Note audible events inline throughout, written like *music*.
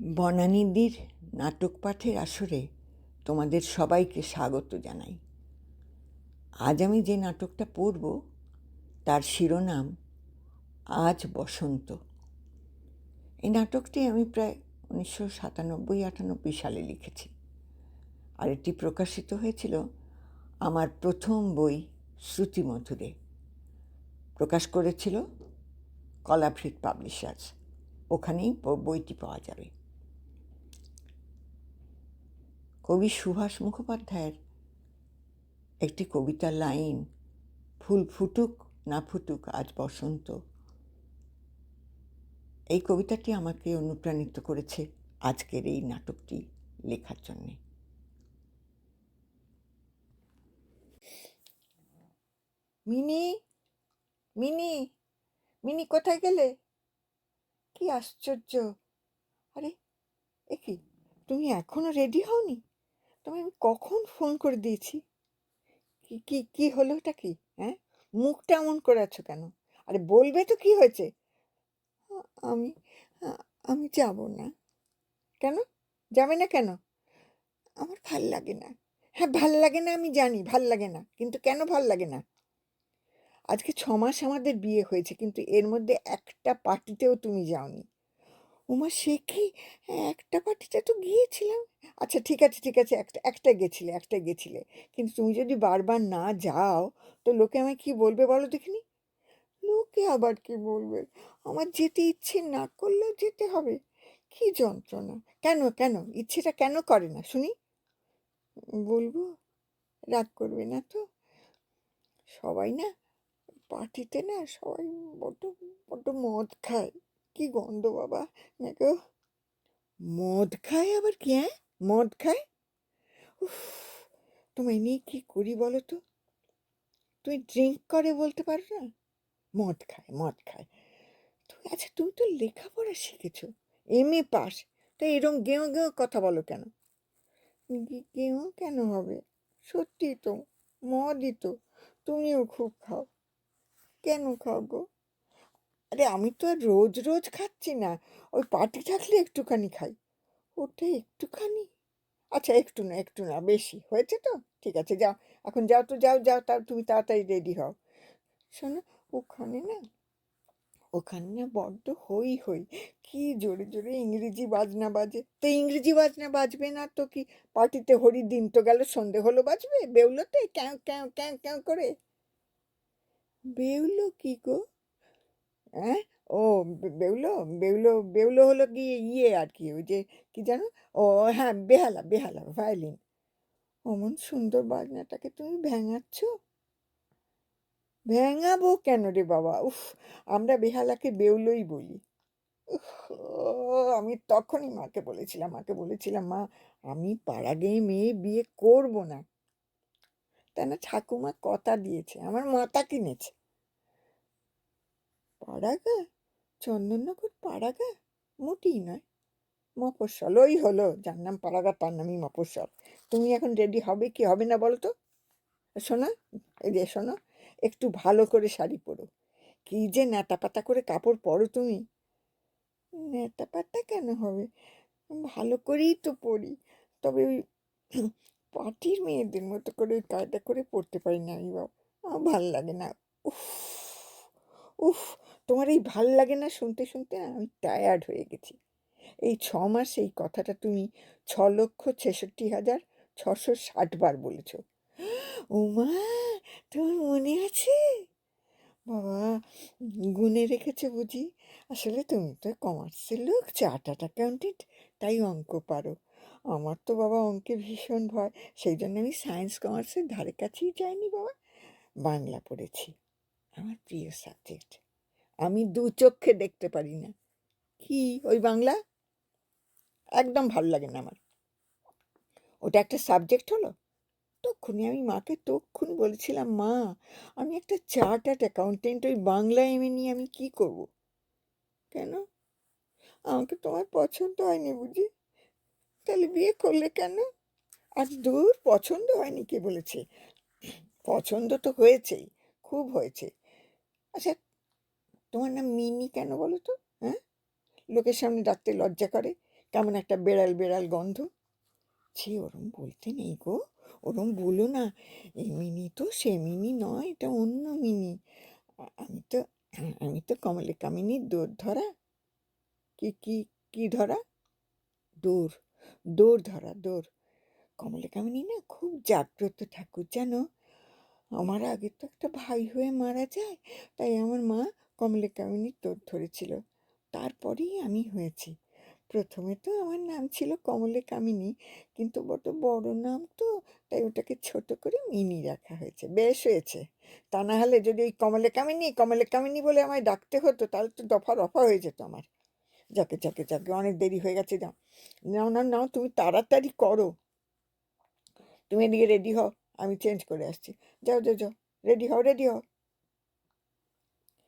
বনানীদির নাটক পাঠের আসরে তোমাদের সবাইকে স্বাগত জানাই। আজ আমি যে নাটকটা পড়ব, তার শিরোনাম আজ বসন্ত। এই নাটকটি আমি প্রায় উনিশশো সাতানব্বই আটানব্বই সালে লিখেছি আর এটি প্রকাশিত হয়েছিল আমার প্রথম বই শ্রুতিমধুরে প্রকাশ করেছিল কলাভৃত পাবলিশার্স। ওখানেই বইটি পাওয়া যাবে। কবি সুভাষ মুখোপাধ্যায়ের একটি কবিতার লাইন, ফুল ফুটুক না ফুটুক, আজ বসন্ত। এই কবিতাটি আমাকে অনুপ্রাণিত করেছে আজকের এই নাটকটি লেখার জন্যে। মিনি মিনি মিনি কোথায় গেলে? কি আশ্চর্য। আরে এ কি তুমি এখনও রেডি হওনি? তুমি আমি কখন ফোন করে দিয়েছি? কি কি হলো ওটা কি? হ্যাঁ? মুখটা এমন করে আছো কেন? আরে বলবে তো কি হয়েছে? আমি আমি যাব না। কেন? যাবে না কেন? আমার ভালো লাগে না। হ্যাঁ ভালো লাগে না আমি জানি, ভালো লাগে না। কিন্তু কেন ভালো লাগে না? আজকে ছ মাস আমাদের বিয়ে হয়েছে, কিন্তু এর মধ্যে একটা পার্টিতেও তুমি যাওনি। উমা সে কি? একটা পার্টিতে তো গিয়েছিলাম। আচ্ছা ঠিক আছে ঠিক আছে, একটা একটা গেছিলে একটা গেছিলে। কিন্তু তুমি যদি বারবার না যাও, তো লোকে আমায় কি বলবে বলো দেখিনি? লোকে আবার কি বলবে? আমার যেতে ইচ্ছে না করলেও যেতে হবে। কি যন্ত্রণা! কেন কেন? ইচ্ছেটা কেন করে না, শুনি? বলব? রাগ করবে না তো? সবাই না, পার্টিতে না সবাই বড্ড বড্ড মদ খায়। কি গন্ধ বাবা নাকি মদ খায় আবার কি হ্যাঁ মদ খায়? উফ, তোমায় নিয়ে কি করি বলো তো? তুমি ড্রিঙ্ক করে বলতে পারো না? মদ খায় মদ খায়। তুমি আচ্ছা তুমি তো লেখাপড়া শিখেছো এম এ পাস, তো এরম গেঁয়ো গেঁয়ো কথা বলো কেন? গেঁয়ো কেন হবে? সত্যি তো, মদই তো, তুমিও খুব খাও। কেন খাও গো? আরে আমি তো আর রোজ রোজ খাচ্ছি না। ওই পার্টি থাকলে একটুখানি খাই। ওটা একটুখানি? আচ্ছা একটু না একটু না, বেশি। হয়েছে তো? ঠিক আছে, যাও। এখন যাও তো, যাও যাও, তার, তুমি তাড়াতাড়ি রেডি হও। শোনো, ওখানে না ওখানে না বড্ড হই হই কি জোরে জোরে ইংরেজি বাজনা বাজে। তো ইংরেজি বাজনা বাজবে না তো কি? পার্টিতে হরি দিন তো গেল, সন্ধে হলো বাজবে? বেউলোতে ক্যাঁ ক্যাঁ ক্যাঁ ক্যাঁ করে। বেউলো কি গো? হ্যাঁ ও বেউলো বেউলো বেউলো হলো কি ইয়ে আর কি, ওই যে, কি জানো ও হ্যাঁ বেহালা বেহালা, ভায়োলিন। অমন সুন্দর বাজনাটাকে তুমি ভেঙাচ্ছ? ভেঙাবো কেন রে বাবা? উফ, আমরা বেহালাকে বেউলোই বলি। আমি তখনই মাকে বলেছিলাম মাকে বলেছিলাম, মা, আমি পাড়া গিয়ে মেয়ে বিয়ে করব না। তা না ঠাকুমা কথা দিয়েছে, আমার মাতা কিনেছে। পাড়াগা? চন্দননগর পাড়াগা? মোটেই নয়। মফস্বল, ওই হলো। যার নাম পাড়াগা, তার নামই মফস্বল। তুমি এখন রেডি হবে কি হবে না বলো তো? শোনো, এই যে শোনো, একটু ভালো করে শাড়ি পরো। কি যে ন্যাতা পাতা করে কাপড় পরো তুমি? ন্যাতা পাতা কেন হবে? ভালো করেই তো পরি। তবে ওই পার্টির মেয়েদের মতো করে ওই কায়দা করে পড়তে পারি না আমি বাবা। আমার ভালো লাগে না। উফ উফ তোমার এই ভালো লাগে না শুনতে শুনতে আমি টায়ার্ড হয়ে গেছি। এই ছ মাস এই কথাটা তুমি ছ লক্ষ ছেষট্টি হাজার ছশো ষাট বার বলেছ। উমা, তোমার মনে আছে? বাবা, গুনে রেখেছে বুঝি। আসলে তুমি তো কমার্সের লোক চার্টার্ড অ্যাকাউন্টেন্ট তাই অঙ্ক পারো। আমার তো বাবা অঙ্কে ভীষণ ভয়, সেই জন্য আমি সায়েন্স কমার্সের ধারে কাছেই যাইনি বাবা। বাংলা পড়েছি, আমার প্রিয় সাবজেক্ট আমি দু চোখে দেখতে পারি না। কি? ওই বাংলা? একদম ভালো লাগে না আমার। ওটা একটা সাবজেক্ট হলো? তখনই আমি মাকে তক্ষুনি বলেছিলাম, মা, আমি একটা চার্টার্ড অ্যাকাউন্টেন্ট ওই বাংলা এমএ নিয়ে আমি কি করব? কেন? আমাকে তোমার পছন্দ হয়নি বুঝি। তাহলে বিয়ে করলে কেন? আর দূর, পছন্দ হয়নি কে বলেছে? পছন্দ তো হয়েছেই, খুব হয়েছে। আচ্ছা তোমার নাম মিনি কেন বলো তো? হ্যাঁ? লোকের সামনে ডাকতে লজ্জা করে। কেমন একটা বেড়াল বেড়াল গন্ধ। ছি, ওরম বলতে নেই গো। ওরম বলো না। এই মিনি তো সে মিনি নয়, এটা অন্য মিনি। আমি তো আমি তো কমলে কামিনীর দৌড় ধরা। কি কি কি ধরা? দৌড় দৌড় ধরা দৌড় কমলে কামিনী না খুব জাগ্রত ঠাকুর, জানো? আমার আগে তো একটা ভাই হয়ে মারা যায়, তাই আমার মা কমলে কামিনীর দৌড় ধরেছিল। তারপরেই আমি হয়েছি। প্রথমে তো আমার নাম ছিল কমলে কামিনী কিন্তু বড় বড় নাম তো, তাই ওটাকে ছোট করে মিনি রাখা হয়েছে। বেশ হয়েছে। তা না হলে যদি ওই কমলে কামিনী কমলে কামিনী বলে আমায় ডাকতে হতো, তাহলে তো দফা রফা হয়ে যেত আমার। যাকে যাকে যাকে, অনেক দেরি হয়ে গেছে, যাও। নাও নাও নাও, তুমি তাড়াতাড়ি করো। তুমি এদিকে রেডি হও, আমি চেঞ্জ করে আসছি। যাও যাও যাও, রেডি হও রেডি হও।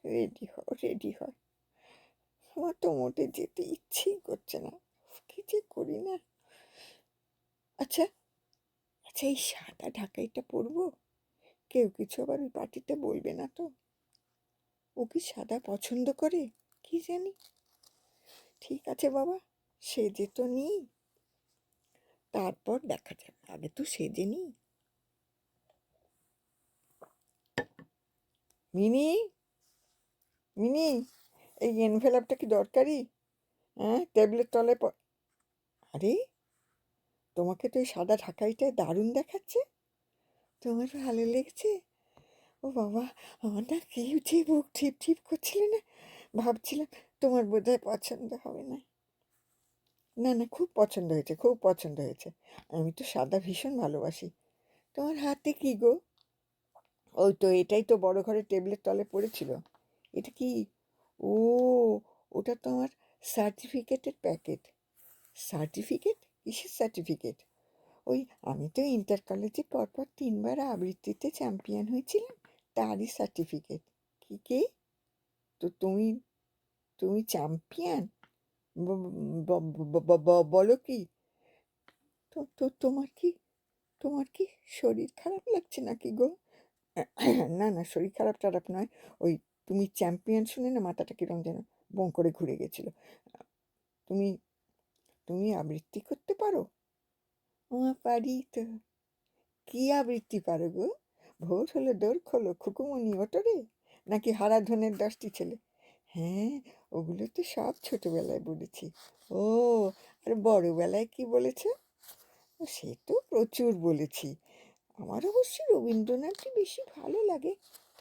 রেডি হও রেডি হও আমার তো মোটে যেতে ইচ্ছেই করছে না। কি যে করি না। আচ্ছা আচ্ছা এই সাদা ঢাকাইটা পরবো? কেউ কিছু আবার ওই পার্টিতে বলবে না তো? ও কি সাদা পছন্দ করে? কি জানি? ঠিক আছে বাবা সেজে তো নিই। তারপর দেখা যাবে আগে তো সেজে নিই। মিনি? মিনি, এই এনভেলাপটা কি দরকারি? হ্যাঁ টেবিলের তলায় প- আরে, তোমাকে তো এই সাদা ঢাকাইটায় দারুণ দেখাচ্ছে। তোমার ভালো লেগেছে। ও বাবা, আমার না কেউ যে বুক ঠিপ ঠিপ করছিল না, ভাবছিলাম তোমার বোধহয় পছন্দ হবে না। না না, খুব পছন্দ হয়েছে, খুব পছন্দ হয়েছে। আমি তো সাদা ভীষণ ভালোবাসি। তোমার হাতে কি গো? ওই তো এটাই তো বড় ঘরের টেবিলের তলে পড়েছিল। এটা কি? ও, ওটা তো আমার সার্টিফিকেটের প্যাকেট সার্টিফিকেট কিসের সার্টিফিকেট ওই আমি তো ইন্টার কলেজে পরপর তিনবার আবৃত্তিতে চ্যাম্পিয়ন হয়েছিলাম, তারই সার্টিফিকেট কি কি? তো তুমি তুমি চ্যাম্পিয়ন বলো কি? তো তো তোমার কি তোমার কি শরীর খারাপ লাগছে নাকি গো? না না, শরীর খারাপ টারাপ নয়। ওই তুমি চ্যাম্পিয়ন শুনে না মাথাটা কিরম যেন বং করে ঘুরে গেছিল? তুমি তুমি আবৃত্তি করতে পারো? আমার পারি তো কি আবৃত্তি পারো গো? ভোর হলো দোর খোলো খুকুমনি ওটরে নাকি হারাধনের দশটি ছেলে? হ্যাঁ ওগুলো তো সব ছোটবেলায় বলেছি। ও, আর বড়বেলায় কি বলেছ? সে তো প্রচুর বলেছি। আমার অবশ্য রবীন্দ্রনাথই বেশি ভালো লাগে।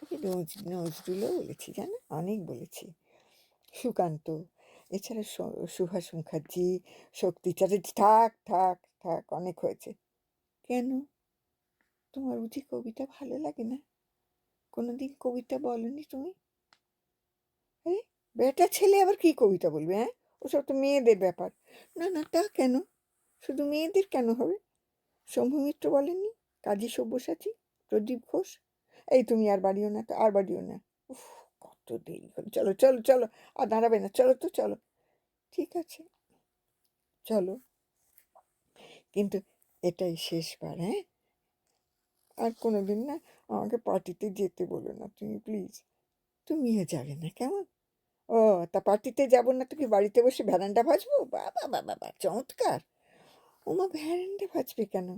নজ নজরুলও বলেছি, জানো? অনেক বলেছি। সুকান্ত, এছাড়া সুভাষ মুখার্জি, শক্তি চ্যাটার্জি, থাক থাক থাক, অনেক হয়েছে। কেন? তোমার বুঝি কবিতা ভালো লাগে না? কোনোদিন কবিতা বলনি তুমি? আরে, বেটা ছেলে আবার কি কবিতা বলবে হ্যাঁ? ওসব তো মেয়েদের ব্যাপার। না না, তা কেন? শুধু মেয়েদের কেন হবে? শম্ভু মিত্র বলেননি? কাজী সব্যসাচী, প্রদীপ ঘোষ এই তুমি আর বাড়িও না, তো আর বাড়িও না। উফ, কত দেরি হলো। চলো চলো চলো, আর দাঁড়াবে না। চলো তো, চলো। ঠিক আছে। চলো। কিন্তু এটাই শেষবার হ্যাঁ? আর কোনো দিন না আমাকে পার্টিতে যেতে বলো না তুমি, প্লিজ। তুমিও যাবে না, কেমন? ও, তা পার্টিতে যাব না তো কি বাড়িতে বসে ভ্যারান্ডা ভাজবো? বাবা বাবা বাবা, চমৎকার। ওমা, ভ্যারান্ডা ভাজবে কেন?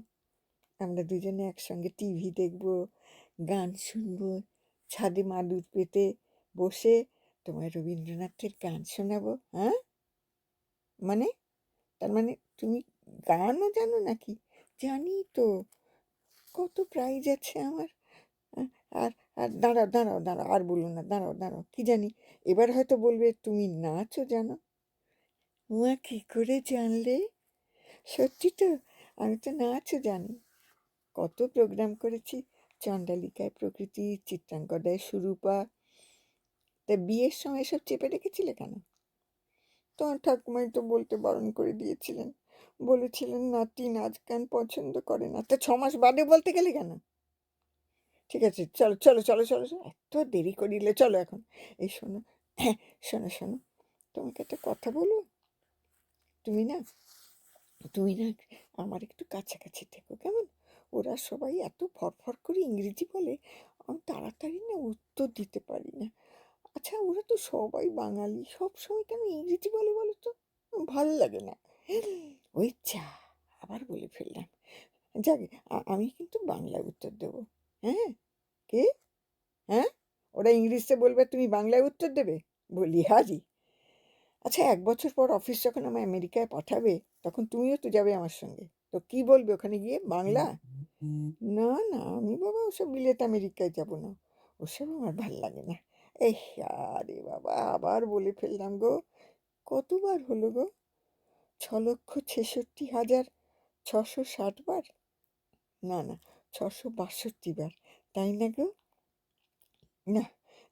আমরা দুজনে একসঙ্গে টিভি দেখব গান শুনব, ছাদে মাদুর পেতে বসে তোমার রবীন্দ্রনাথের গান শোনাবো হ্যাঁ? মানে? তার মানে তুমি গানও জানো নাকি? জানি তো। কত প্রাইজ আছে আমার। আর আর দাঁড়াও দাঁড়াও দাঁড়াও, আর বলো না, দাঁড়াও দাঁড়াও, কি জানি? এবার হয়তো বলবে তুমি নাচও জানো। উমা কি করে জানলে? সত্যি তো, আমি তো নাচও জানি। কত প্রোগ্রাম করেছি চণ্ডালিকায় প্রকৃতি চিত্রাঙ্গদায় সুরূপা তা বিয়ের সময় এসব চেপে রেখেছিলে কেন? তোমার ঠাকুমাই তো বলতে বারণ করে দিয়েছিলেন। বলেছিলেন, নাতি নাচ গান পছন্দ করে না। তা ছ মাস বাদে বলতে গেলে কেন? ঠিক আছে, চলো চলো চলো চলো এত দেরি করিলে চলো এখন। এই শোনো হ্যাঁ শোনো শোনো, তোমাকে একটা কথা বলব? তুমি না তুমি না আমার একটু কাছাকাছি থেকো, কেমন? ওরা সবাই এত ফরফর করে ইংরেজি বলে, আমি তাড়াতাড়ি না উত্তর দিতে পারি না। আচ্ছা ওরা তো সবাই বাঙালি, সব সময় কেন ইংরেজি বলে বলো তো? ভালো লাগে না। ওই চা আবার বলে ফেললাম। যাক আমি কিন্তু বাংলায় উত্তর দেবো। হ্যাঁ? কে? হ্যাঁ? ওরা ইংলিশে বলবে, তুমি বাংলায় উত্তর দেবে? বলি, হাজি। আচ্ছা এক বছর পর অফিস যখন আমার আমেরিকায় পাঠাবে, তখন তুমিও তো যাবে আমার সঙ্গে। তো কি বলবে ওখানে গিয়ে বাংলা? না না আমি বাবা ওসব বিলেত আমেরিকায় যাব না। ওসব আমার ভালো লাগে না। এই আরে বাবা আবার বলে ফেললাম গো। কতবার হলো গো? ছ লক্ষ ছেষট্টি হাজার ছশো ষাট বার? না না ছশো বাষট্টি বার তাই না গো? না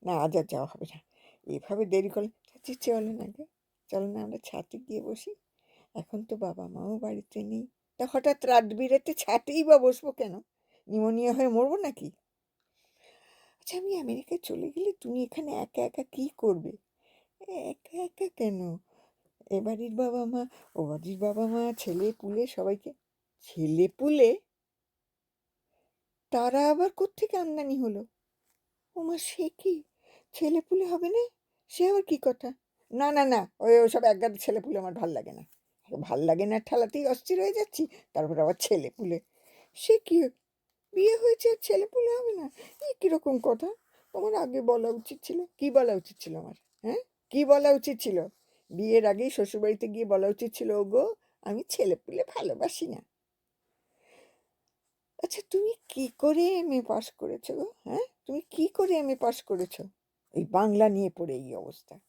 না আজ আর যাওয়া হবে না। এভাবে দেরি করলে চাচি চলো না গো। চলো না আমরা ছাতে গিয়ে বসি। এখন তো বাবা মাও বাড়িতে নেই। তা হঠাৎ রাত বিরেতে ছাতেই বা বসবো কেন? নিমোনিয়া হয়ে মরবো নাকি? আচ্ছা আমি আমেরিকায় চলে গেলে তুমি এখানে একা একা কি করবে? একা একা কেন? এ বাড়ির বাবা মা, ও বাড়ির বাবা মা, ছেলে পুলে সবাইকে? ছেলে পুলে? তারা আবার কোত্থেকে আমদানি হলো? ওমা সে কি? ছেলে পুলে হবে না? সে আবার কি কথা? না না না, ওই ওসব একগাদ ছেলে পুলে আমার ভালো লাগে না। ভালো লাগে না ঠেলাতেই অস্থির হয়ে যাচ্ছি। তারপর আবার ছেলে পুলে সে কি? বিয়ে হয়েছে আর ছেলে পুলে হবে না? এই কীরকম কথা? তোমার আগে বলা উচিত ছিল। কি বলা উচিত ছিল আমার? হ্যাঁ? কি বলা উচিত ছিল? বিয়ের আগেই শ্বশুরবাড়িতে গিয়ে বলা উচিত ছিল, ওগো, আমি ছেলে পুলে ভালোবাসি না। আচ্ছা তুমি কি করে এম এ পাস করেছ গো? হ্যাঁ? তুমি কি করে এম এ পাস করেছ? এই বাংলা নিয়ে পড়ে এই অবস্থা।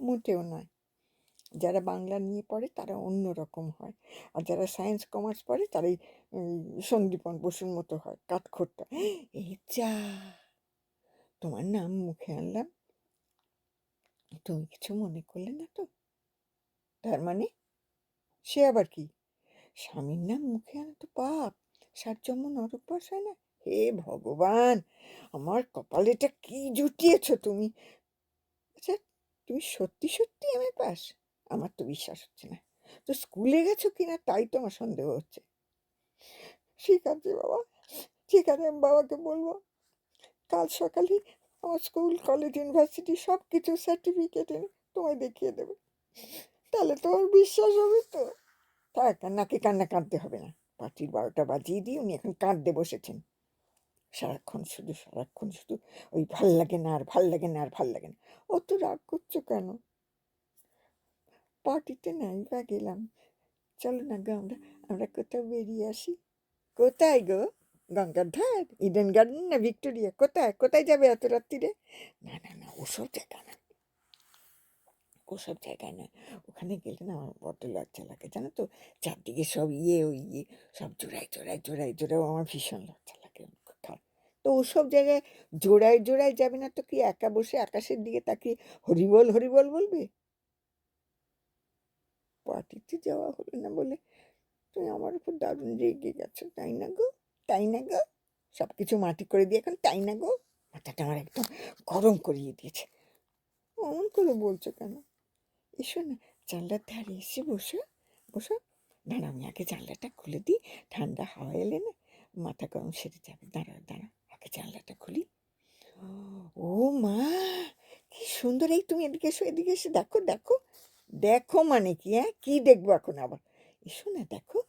মোটেও নয়। যারা বাংলা নিয়ে পড়ে তারা অন্য রকম হয়। আর যারা সায়েন্স কমার্স পড়ে তারাই সন্দীপন বসুর মতো হয়, কাঠখোট্টা। এই যা! তোমার নাম মুখে আনলাম। তুমি কিছু মনে করলে না তো? তার মানে? সে আবার কি? স্বামীর নাম মুখে আনা তো পাপ। সার জন্ম নরক বাস হয় না? হে ভগবান! আমার কপালেটা কি জুটিয়েছ তুমি? আচ্ছা তুমি সত্যি সত্যি আমি পাস আমার তো বিশ্বাস হচ্ছে না। তো স্কুলে গেছো কিনা তাই তো আমার সন্দেহ হচ্ছে। ঠিক আছে বাবা, ঠিক আছে আমি বাবাকে বলব। কাল সকালে আমার স্কুল, কলেজ, ইউনিভার্সিটি সব কিছু সার্টিফিকেট এনে তোমায় দেখিয়ে দেবে। তাহলে তোমার বিশ্বাস হবে তো। থাক, আর নাকি কান্না কাঁদতে হবে না। পার্টির বারোটা বাজিয়ে দিয়ে উনি এখন কাঁদতে বসেছেন। সারাক্ষণ শুধু সারাক্ষণ শুধু ওই ভালো লাগে না আর ভালো লাগে না আর ভালো লাগে না। অত রাগ করছ কেন? পার্টিতে নাই বা গেলাম। চলো না গো, আমরা আমরা কোথাও বেরিয়ে আসি। কোথায় গো? গঙ্গার ধার? ইডেন গার্ডেন না ভিক্টোরিয়া? কোথায়? কোথায় যাবে এত রাত্রিরে না না না, ওসব জায়গা না। ওসব জায়গায় না। ওখানে গেলে না আমার বড্ড লজ্জা লাগে, জানো তো? চারদিকে সব ইয়ে ওই ইয়ে সব জোড়ায় জোড়ায় জোড়ায় জোড়ায়, আমার ভীষণ লজ্জা লাগে খারাপ। তো ওসব জায়গায় জোড়ায় জোড়ায় যাবে না তো কি? একা বসে আকাশের দিকে তাকিয়ে হরিবল হরিবল বলবে? পার্টিতে যাওয়া হলো না বলে তুমি আমার উপর দারুণ রেগে গেছো, তাই না গো? তাই না গো? সব কিছু মাটি করে দিয়ে এখন তাই না গো? মাথাটা আমার একদম গরম করিয়ে দিয়েছে। অমন করে বলছো কেন? এসো না, জানলার ধারে এসে বসো বসো। দাঁড়া আমি আগে জানলাটা খুলে দিই, ঠান্ডা হাওয়া এলে না মাথা গরম সেরে যাবে। দাঁড়া দাঁড়া আগে জানলাটা খুলি। ও মা, কি সুন্দর, এই তুমি এদিকে এসো, এদিকে এসে, দেখো দেখো। দেখো মানে কি হ্যাঁ? কী দেখব এখন আবার? এসো না, দেখো।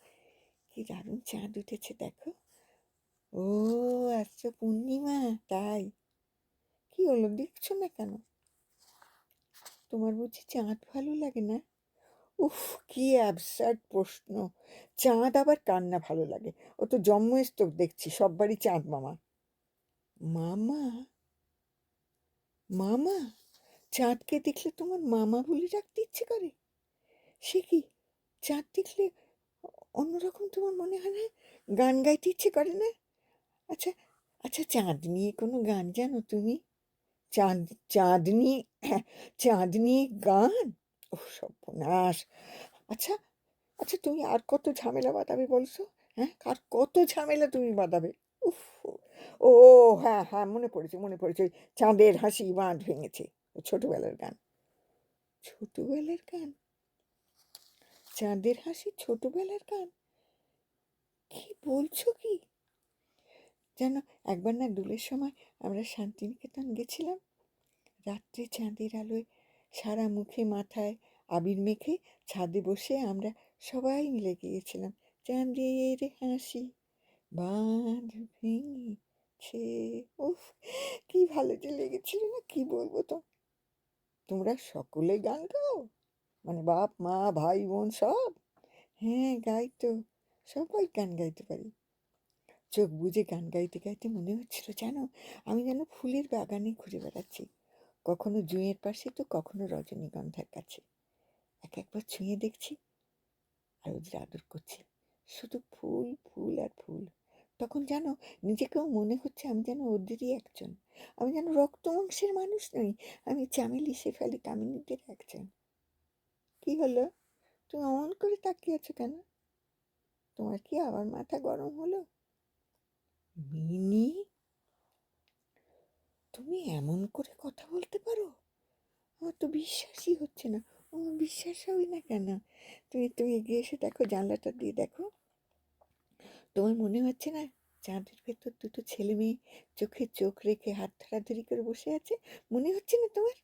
কি দারুণ চাঁদ উঠেছে, দেখো। ও আচ্ছা পূর্ণিমা, তাই? কি হলো, দেখছ না কেন? তোমার বুঝি চাঁদ ভালো লাগে না? উফ, কি অ্যাবসার্ড প্রশ্ন। চাঁদ আবার কার না ভালো লাগে? ও তো জন্মই তো দেখছি, সব বাড়ি চাঁদ মামা। মামা? মামা? চাঁদকে দেখলে তোমার মামা বলে রাখতে ইচ্ছে করে? সে কি চাঁদ দেখলে অন্যরকম তোমার মনে হয় না? গান গাইতে ইচ্ছে করে না? আচ্ছা আচ্ছা চাঁদ নিয়ে কোনো গান জানো তুমি? চাঁদ চাঁদ নিয়ে *clears throat* চাঁদ নিয়ে গান? ও সর্বনাশ। আচ্ছা আচ্ছা তুমি আর কত ঝামেলা বাঁধাবে বলছো? হ্যাঁ আর কত ঝামেলা তুমি বাঁধাবে? উফ, ও হ্যাঁ হ্যাঁ মনে পড়েছে মনে পড়েছে চাঁদের হাসি বাঁধ ভেঙেছে। ছোটবেলার গান। ছোটবেলার গান? চাঁদের হাসি ছোটবেলার গান? কি বলছো কি? যেন একবার না দুলের সময় আমরা শান্তিনিকেতন গেছিলাম। রাত্রে চাঁদের আলোয় সারা মুখে মাথায় আবির মেখে ছাদে বসে আমরা সবাই মিলে গিয়েছিলাম। চাঁদের হাসি বাঁধ ভেঙেছে। উফ, কি ভালো যে লেগেছিল না, কি বলব তো তোমরা সকলে গান গাও? মানে বাপ, মা, ভাই, বোন সব? হ্যাঁ গাই তো। সবাই গান গাইতে পারি। চোখ বুজে গান গাইতে গাইতে মনে হচ্ছিল, জানো, আমি যেন ফুলের বাগানে ঘুরে বেড়াচ্ছি। কখনো জুঁয়ের পাশে তো কখনো রজনীগন্ধার কাছে। এক একবার ছুঁয়ে দেখছি আর ওদের আদর করছি। শুধু ফুল ফুল আর ফুল। তখন জানো, নিজেকেও মনে হচ্ছে আমি যেন ওদেরই একজন। আমি যেন রক্ত অংশের মানুষ নই, আমি চামেলি সে শেফালি কামিনীদের একজন। কি হলো? তুমি অমন করে তাকিয়ে আছো কেন? তোমার কি আবার মাথা গরম হলো? মিনি? তুমি এমন করে কথা বলতে পারো? আমার তো বিশ্বাসই হচ্ছে না। আমার বিশ্বাস হবে না কেন? তুমি তুমি এগিয়ে এসে দেখো জানলাটা দিয়ে দেখো। তোমার মনে হচ্ছে না চাঁদের ভেতর দুটো ছেলে মেয়ে চোখে চোখ রেখে হাত ধরাধরি করে বসে আছে? মনে হচ্ছে না তোমার?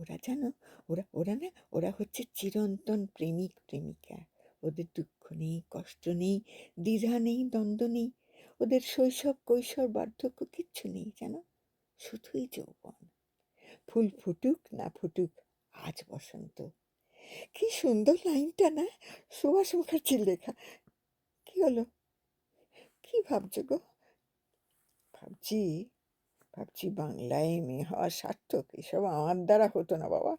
ওরা জানো, ওরা ওরা না, ওরা হচ্ছে চিরন্তন প্রেমিক, প্রেমিকা। ওদের দুঃখ নেই, কষ্ট নেই, দ্বিধা নেই, দ্বন্দ্ব নেই। ওদের শৈশব, কৈশোর, বার্ধক্য কিচ্ছু নেই, জানো? শুধুই যৌবন। ফুল ফুটুক না ফুটুক, আজ বসন্ত। কি সুন্দর লাইনটা না, সুভাষ মুখার্জির লেখা। কি হলো? কি ভাবছ গো? ভাবছি ভাবছি বাংলায় মেয়ে হওয়া সার্থক, এসব আমার দ্বারা হতো না বাবা।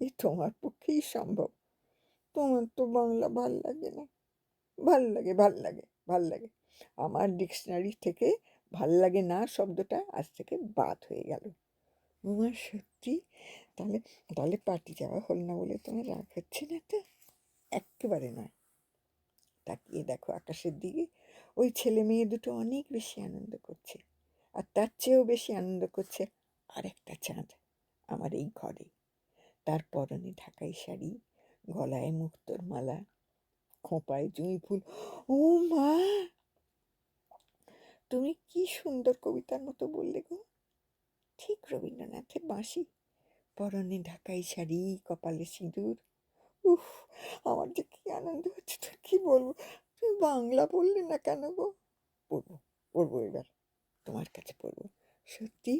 এ তোমার পক্ষেই সম্ভব। তোমার তো বাংলা ভালো লাগে না। ভালো লাগে ভালো লাগে ভালো লাগে। আমার ডিকশনারি থেকে ভালো লাগে না শব্দটা আজ থেকে বাদ হয়ে গেল। তোমার সত্যি? তাহলে তাহলে পার্টি যাওয়া হল না বলে তোমার রাগ হচ্ছে না তো? একেবারে নয়। তাকিয়ে দেখো আকাশের দিকে। ওই ছেলে মেয়ে দুটো অনেক বেশি আনন্দ করছে। আর তার চেয়েও বেশি আনন্দ করছে আরেকটা চাঁদ আমার এই ঘরে। তার পরনে ঢাকাই শাড়ি, গলায় মুক্তোর মালা, খোঁপায় জুঁই ফুল। ও মা! তুমি কি সুন্দর কবিতার মতো বললে গো। ঠিক রবীন্দ্রনাথের বাঁশি। পরনে ঢাকাই শাড়ি, কপালে সিঁদুর। উফ, আমার যে কি আনন্দ হচ্ছে কি বলব? তুমি বাংলা বললে না কেন গো? পড়ব পড়ব এবার, তোমার কাছে পড়ব। সত্যি?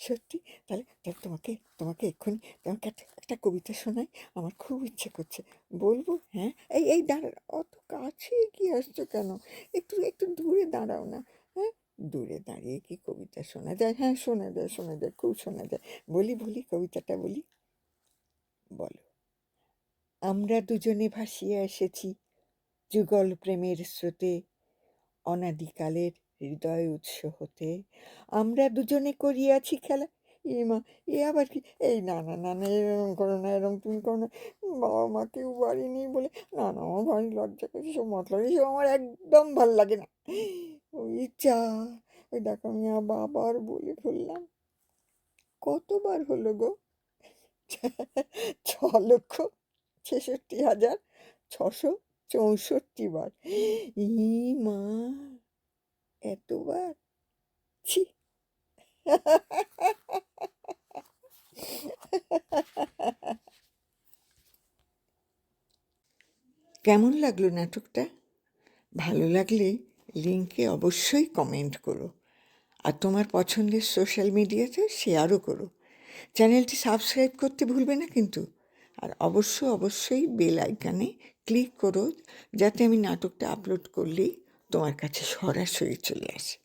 সত্যি? তাহলে তাহলে তোমাকে তোমাকে এক্ষুনি, তোমাকে একটা একটা কবিতা শোনাই, আমার খুব ইচ্ছে করছে। বলব? হ্যাঁ? এই এই দাঁড়া অত কাছে কি আসছো কেন? একটু একটু দূরে দাঁড়াও না হ্যাঁ? দূরে দাঁড়িয়ে কি কবিতা শোনা যায়? হ্যাঁ শোনা যায় শোনা যায়, খুব শোনা যায়। বলি বলি কবিতাটা, বলি। বলো। আমরা দুজনে ভাসিয়ে এসেছি যুগল প্রেমের স্রোতে, অনাদিকালের হৃদয় উৎস হতে, আমরা দুজনে করিয়াছি খেলা। এ মা, এ আবার কি? এই না না না না এরকম করো না এরকম তুমি করো না। বাবা মা কেউ বাড়ি নেই বলে, না না, আমার ভারী লজ্জা করছে সব মতলব, এসব আমার একদম ভালো লাগে না। ওই চা ওই দেখো আমি বাবার বলে ফেললাম। কতবার হলো গো? ছ লক্ষ ছেষট্টি হাজার ছশো চৌষট্টি বার। ই মা, এতবার? ছি। কেমন লাগল নাটকটা? ভালো লাগলে লিঙ্কে অবশ্যই কমেন্ট করো। আর তোমার পছন্দের সোশ্যাল মিডিয়াতে শেয়ারও করো। চ্যানেলটি সাবস্ক্রাইব করতে ভুলবে না কিন্তু। আর অবশ্য অবশ্যই বেল আইকানে ক্লিক করো যাতে আমি নাটকটা আপলোড করলেই তোমার কাছে সরাসরি চলে আসে।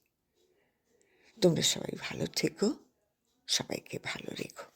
তোমরা সবাই ভালো থেকো, সবাইকে ভালো রেখো।